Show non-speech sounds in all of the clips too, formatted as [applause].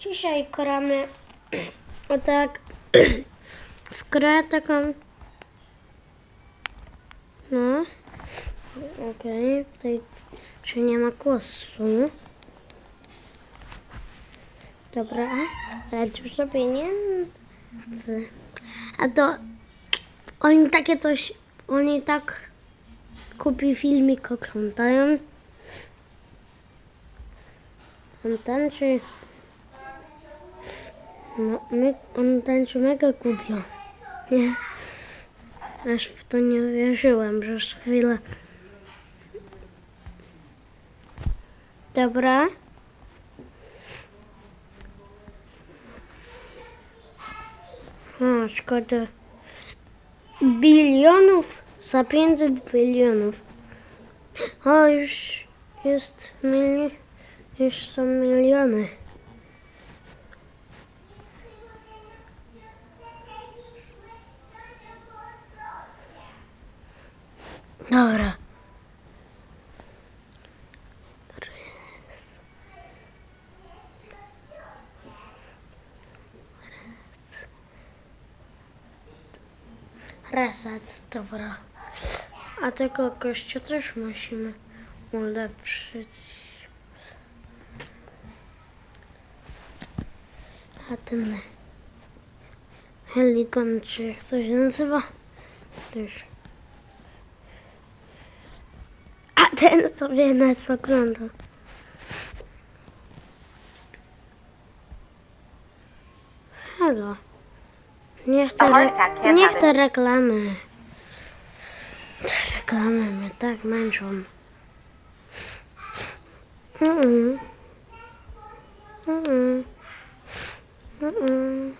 Dzisiaj gramy o tak [clears throat] w grę taką. No. Okej, tutaj czy nie ma głosu. Dobra, ale dużo pieniędzy. A to oni takie coś, oni tak kupi filmik, oglądają. On tańczy. No, my, on tańczy mega głupio. Nie. Aż w to nie wierzyłem przez chwilę. Dobra. O, szkoda. Bilionów za 500 bilionów. O, już jest mili... Już są miliony. Dobra. Reset, dobra. A tego gościa też musimy ulepszyć. A ten Helikon, czy jak to się nazywa? Też. Ten sobie nas ogląda. Halo. Nie chcę, re- can't nie chcę reklamy. Te reklamy mnie tak męczą. Mm-mm. Mm-mm. Mm-mm.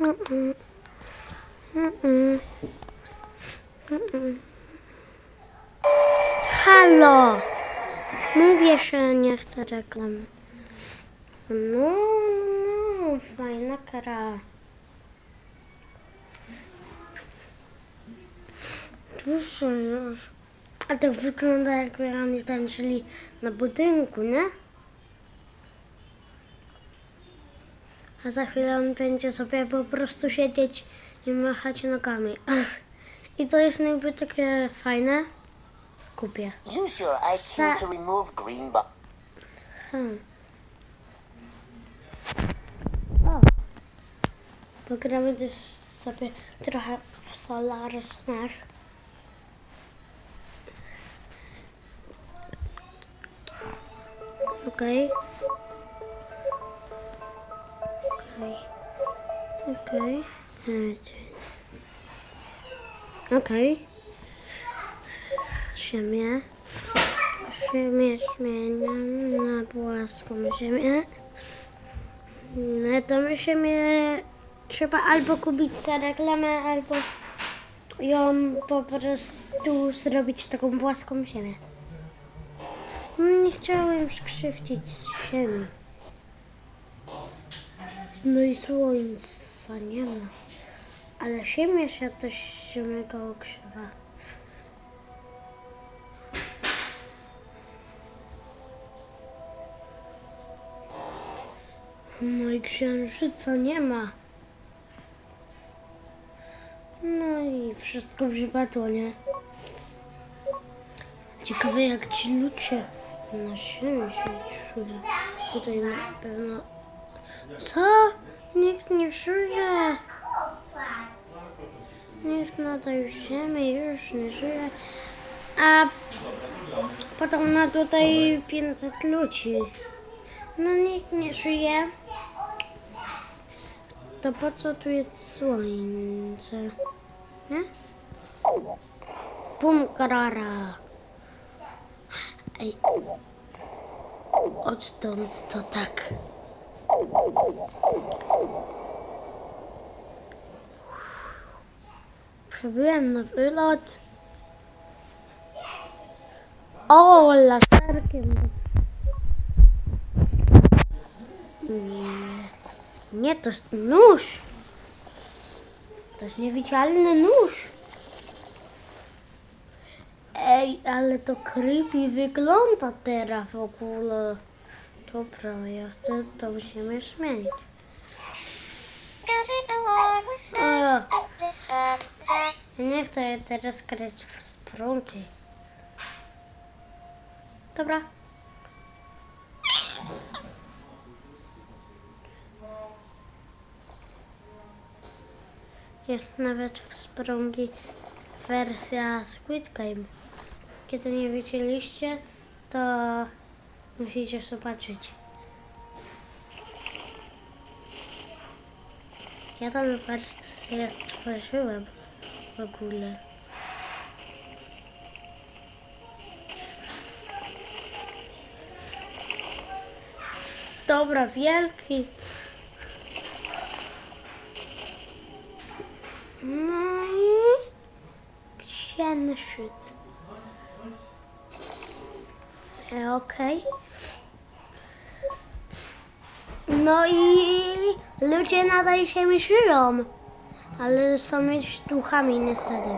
Mm-mm. Mm-mm. Mm-mm. Halo! Mówię, że nie chcę reklamy. No, no, fajna kara. Dużo już. A to wygląda jakby oni tańczyli na budynku, nie? A za chwilę on będzie sobie po prostu siedzieć i machać nogami. I to jest niby takie fajne. Kupię. Use your IQ to remove green bu- Hmm. O. Pogramy też sobie trochę w Solar Smash. Okej. Okej. Okej. Okej. Okej. Ziemię. Ziemię zmieniam na płaską ziemię. Na tą ziemię trzeba albo kupić za reklamę, albo ją po prostu zrobić taką płaską ziemię. Nie chciałem skrzywdzić ziemi. No i słońca nie ma. Ale ziemia się też mega ogrzewa. No i księżyca nie ma. No i wszystko przypadło, nie? Ciekawe jak ci ludzie na czują. Tutaj na pewno... Co? Nikt nie żyje. Nikt na tej ziemi już nie żyje. A potem na tutaj 500 ludzi. No nikt nie żyje. To po co tu jest słońce? Nie? Bum karara. Ej. Odtąd to tak. Przebyłem na wylot. O, laserkiem. Nie. Nie, to jest nóż. To jest niewidzialny nóż. Ej, ale to creepy wygląda teraz w ogóle. Dobra, ja chcę tą ziemię zmienić. O, nie chcę teraz grać w sprunki. Dobra. Jest nawet w sprungi wersja Squid Game. Kiedy nie widzieliście, to musicie zobaczyć. Ja tam wersję stworzyłem w ogóle. Dobra, wielki. No i księżyc. E, Okej. No i ludzie nadal się żyją, ale są już duchami niestety.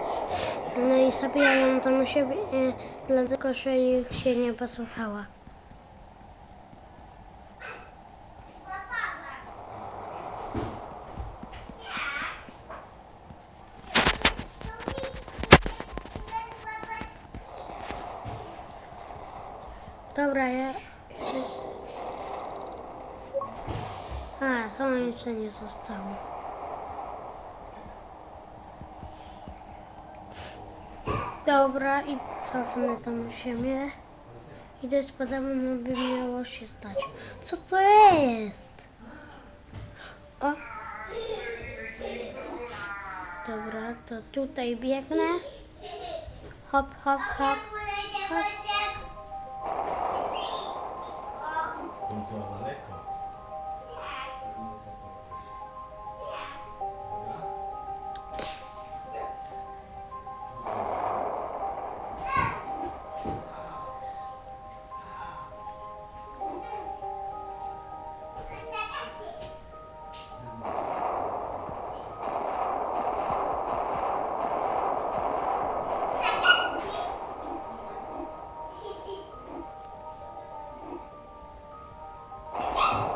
No i zabijają tam siebie, e, dlatego że ich się nie posłuchała. Dobra, ja chcę... A, samo jeszcze nie zostało. Dobra, i cofnę tą ziemię. I to jest podobno by miało się stać. Co to jest? O! Dobra, to tutaj biegnę. Hop, hop, hop. hop. To za daleko.